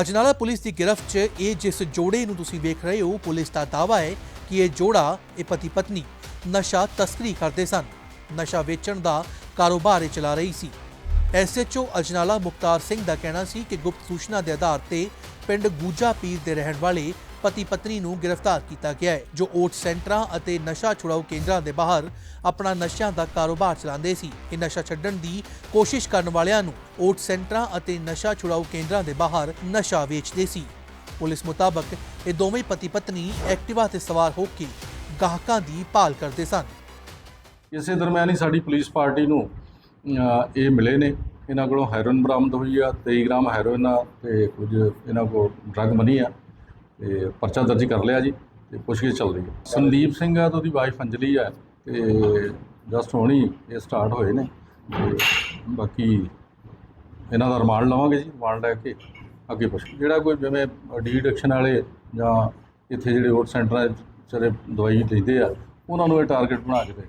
Ajnala police ਦੀ ਗ੍ਰਿਫ਼ਤ 'ਚ ਇਹ ਜਿਸ ਜੋੜੇ ਨੂੰ ਤੁਸੀਂ ਵੇਖ ਰਹੇ ਹੋ, ਪੁਲਿਸ ਦਾ ਦਾਅਵਾ ਹੈ ਕਿ ਇਹ ਜੋੜਾ ਇਹ ਪਤੀ ਪਤਨੀ ਨਸ਼ਾ ਤਸਕਰੀ ਕਰਦੇ ਸਨ। ਨਸ਼ਾ ਵੇਚਣ ਦਾ ਕਾਰੋਬਾਰ ਇਹ ਚਲਾ ਰਹੀ ਸੀ। ਐਸਐਚਓ ਅਜਨਾਲਾ ਮੁਖਤਾਰ ਸਿੰਘ ਦਾ ਕਹਿਣਾ ਸੀ ਕਿ ਗੁਪਤ ਸੂਚਨਾ ਦੇ ਆਧਾਰ ਤੇ ਪਿੰਡ ਗੂਜਾ ਪੀਰ ਦੇ ਰਹਿਣ ਵਾਲੇ ਪਤੀ ਪਤਨੀ ਨੂੰ ਗ੍ਰਿਫਤਾਰ ਕੀਤਾ ਗਿਆ ਹੈ, ਜੋ ਓਟ ਸੈਂਟਰਾਂ ਅਤੇ ਨਸ਼ਾ ਛੁਡਾਊ ਕੇਂਦਰਾਂ ਦੇ ਬਾਹਰ ਆਪਣਾ ਨਸ਼ਿਆਂ ਦਾ ਕਾਰੋਬਾਰ ਚਲਾਉਂਦੇ ਸੀ। ਇਹ ਨਸ਼ਾ ਛੱਡਣ ਦੀ ਕੋਸ਼ਿਸ਼ ਕਰਨ ਵਾਲਿਆਂ ਨੂੰ ਓਟ ਸੈਂਟਰਾਂ ਅਤੇ ਨਸ਼ਾ ਛੁਡਾਊ ਕੇਂਦਰਾਂ ਦੇ ਬਾਹਰ ਨਸ਼ਾ ਵੇਚਦੇ ਸੀ। ਪੁਲਿਸ ਮੁਤਾਬਕ ਇਹ ਦੋਵੇਂ ਪਤੀ ਪਤਨੀ ਐਕਟਿਵਾ ਤੇ ਸਵਾਰ ਹੋ ਕੇ ਗਾਹਕਾਂ ਦੀ ਭਾਲ ਕਰਦੇ ਸਨ। ਇਸੇ ਦਰਮਿਆਨ ਹੀ ਸਾਡੀ ਪੁਲਿਸ ਪਾਰਟੀ ਨੂੰ ਇਹ ਮਿਲੇ ਨੇ। ਇਹਨਾਂ ਕੋਲੋਂ ਹੈਰੋਇਨ ਬਰਾਮਦ ਹੋਈ ਆ 23 ਗ੍ਰਾਮ ਹੈਰੋਇਨ ਆ ਤੇ ਕੁਝ ਇਹਨਾਂ ਕੋਲ ਡਰੱਗ ਮਨੀ ਆ ਤੇ ਪਰਚਾ ਦਰਜ ਕਰ ਲਿਆ ਜੀ ਤੇ ਪੁੱਛਗਿੱਛ ਚੱਲ ਰਹੀ ਹੈ ਸੰਦੀਪ ਸਿੰਘ ਆ ਤੇ ਉਹਦੀ ਵਾਈਫ ਅੰਜਲੀ ਆ ਤੇ ਜਸਟ ਹੋਣੀ ਇਹ ਸਟਾਰਟ ਹੋਏ ਨੇ ਤੇ ਬਾਕੀ ਇਹਨਾਂ ਦਾ ਰਿਮਾਂਡ ਲਵਾਂਗੇ ਜੀ, ਰਿਮਾਂਡ ਲੈ ਕੇ ਅੱਗੇ ਪੁੱਛ ਜਿਹੜਾ ਕੋਈ ਜਿਵੇਂ ਡੀ ਐਡਿਕਸ਼ਨ ਵਾਲੇ ਜਾਂ ਇੱਥੇ ਜਿਹੜੇ ਹੋਰ ਸੈਂਟਰਾਂ 'ਚ ਜਿਹੜੇ ਦਵਾਈ ਲੈਂਦੇ ਆ, ਉਹਨਾਂ ਨੂੰ ਇਹ ਟਾਰਗੇਟ ਬਣਾ ਕੇ ਦੇ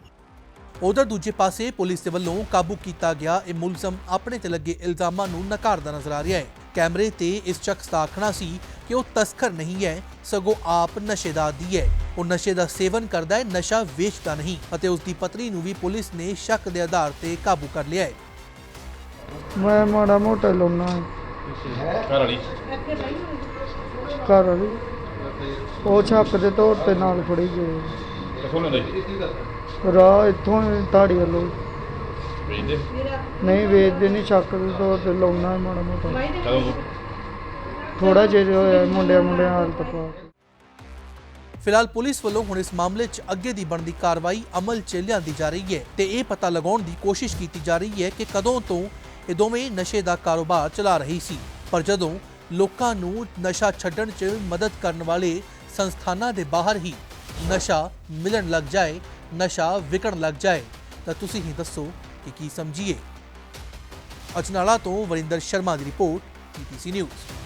ਉਧਰ ਦੂਜੇ ਪਾਸੇ ਪੁਲਿਸ ਦੇ ਵੱਲੋਂ ਕਾਬੂ ਕੀਤਾ ਗਿਆ। ਇਹ ਮੁਲਜ਼ਮ ਆਪਣੇ ਤੇ ਲੱਗੇ ਇਲਜ਼ਾਮਾਂ ਨੂੰ ਨਕਾਰਦਾ ਨਜ਼ਰ ਆ ਰਿਹਾ ਹੈ। ਕੈਮਰੇ ਤੇ ਇਸ ਸ਼ਖਸ ਦਾ ਆਖਣਾ ਸੀ ਕਿ ਉਹ ਤਸਕਰ ਨਹੀਂ ਹੈ ਸਗੋਂ ਆਪ ਨਸ਼ੇ ਦਾ ਆਦੀ ਹੈ। ਉਹ ਨਸ਼ੇ ਦਾ ਸੇਵਨ ਕਰਦਾ ਹੈ ਨਸ਼ਾ ਵੇਚਦਾ ਨਹੀਂ ਅਤੇ ਉਸ ਦੀ ਪਤਨੀ ਨੂੰ ਵੀ ਪੁਲਿਸ ਨੇ ਸ਼ੱਕ ਦੇ ਆਧਾਰ ਤੇ ਕਾਬੂ ਕਰ ਲਿਆ ਹੈ। ਮੈਂ ਮਾੜਾ ਮੋਟਾ ਲਾਉਣਾ ਘਰ ਵਾਲੀ? ਘਰ ਵਾਲੀ। ਉਹ ਛੱਕ ਦੇ ਤੌਰ ਤੇ ਨਾਲ ਫੜੀ ਗਏ ਕਿੱਥੋਂ ਲੈਂਦੇ ਰਾਹ ਇੱਥੋਂ ਹੀ ਧਾੜੀ ਵੱਲੋਂ। ਵੇਚਦੇ? ਨਹੀਂ ਵੇਚਦੇ ਨਹੀਂ ਛੱਕ ਦੇ ਤੌਰ ਤੇ ਲਾਉਣਾ ਮਾੜਾ ਮੋਟਾ। ਕਦੋਂ ਤੋਂ? ਥੋੜਾ ਜਿਹਾ ਹੋਇਆ ਮੁੰਡਿਆਂ ਮੁੰਡਿਆਂ ਹਾਲਤ ਪਾ ਕੇ ਫਿਲਹਾਲ ਪੁਲਿਸ ਵੱਲੋਂ ਹੁਣ ਇਸ ਮਾਮਲੇ 'ਚ ਅੱਗੇ ਦੀ ਬਣਦੀ ਕਾਰਵਾਈ ਅਮਲ 'ਚ ਲਿਆਂਦੀ ਜਾ ਰਹੀ ਹੈ ਤੇ ਇਹ ਪਤਾ ਲਗਾਉਣ ਦੀ ਕੋਸ਼ਿਸ਼ ਕੀਤੀ ਜਾ ਰਹੀ ਹੈ ਕਿ ਕਦੋਂ ਤੋਂ ਇਹ ਦੋਵੇਂ ਨਸ਼ੇ ਦਾ ਕਾਰੋਬਾਰ ਚਲਾ ਰਹੀ ਸੀ। ਪਰ ਜਦੋਂ ਲੋਕਾਂ ਨੂੰ ਨਸ਼ਾ ਛੱਡਣ 'ਚ ਮਦਦ ਕਰਨ ਵਾਲੇ ਸੰਸਥਾਨਾਂ ਦੇ ਬਾਹਰ ਹੀ ਨਸ਼ਾ ਮਿਲਣ ਲੱਗ ਜਾਏ, ਨਸ਼ਾ ਵਿਕਣ ਲੱਗ ਜਾਏ, ਤਾਂ ਤੁਸੀਂ ਹੀ ਦੱਸੋ ਕਿ ਕੀ ਸਮਝੀਏ। ਅਜਨਾਲਾ ਤੋਂ ਵਰਿੰਦਰ ਸ਼ਰਮਾ ਦੀ ਰਿਪੋਰਟ ਪੀਟੀਸੀ ਨਿਊਜ਼